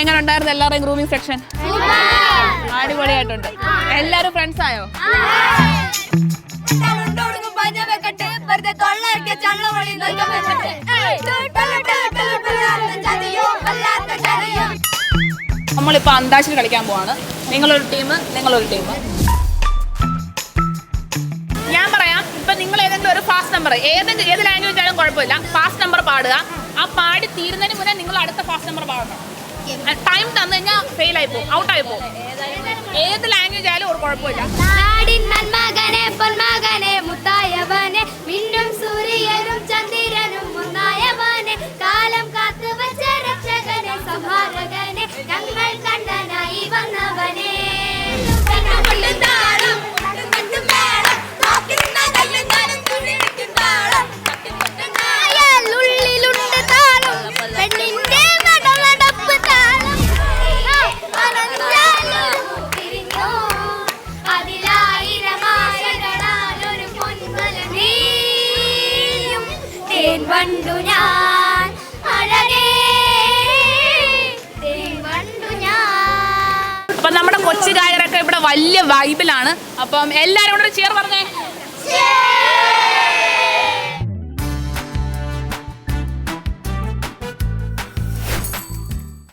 എങ്ങനെ ഉണ്ടായിരുന്നു എല്ലാവരുടെയും ഗ്രൂമിംഗ് സെക്ഷൻ അടിപൊളിയായിട്ടുണ്ട്. എല്ലാരും ഫ്രണ്ട്സ് ആയോ? നമ്മളിപ്പോ അന്താക്ഷരി കളിക്കാൻ പോവാണ്. നിങ്ങളൊരു ടീം നിങ്ങളൊരു ടീം ഞാൻ പറയാം ഇപ്പൊ നിങ്ങൾ ഏതെങ്കിലും ഒരു ഫാസ്റ്റ് നമ്പർ ഏതെങ്കിലും ഏത് ലാംഗ്വേജ് ആയാലും കുഴപ്പമില്ല. ഫാസ്റ്റ് നമ്പർ പാടുക. ആ പാടി തീരുന്നതിന് മുന്നേ നിങ്ങൾ അടുത്ത ഫാസ്റ്റ് നമ്പർ പാടണം ടൈം തന്നു കഴിഞ്ഞാൽ ഫെയിൽ പോകും ഔട്ട് ആയി പോകും ഏത് ലാംഗ്വേജ് ആയാലും ഒരു കുഴപ്പമില്ല. വണ്ടു ഞാൻ അഴകേ. വണ്ടു ഞാൻ. അപ്പൊ നമ്മുടെ കൊച്ചുകാരൊക്കെ ഇവിടെ വലിയ വൈബിലാണ് അപ്പം എല്ലാരും കൂടെ ചേർ പറഞ്ഞേ.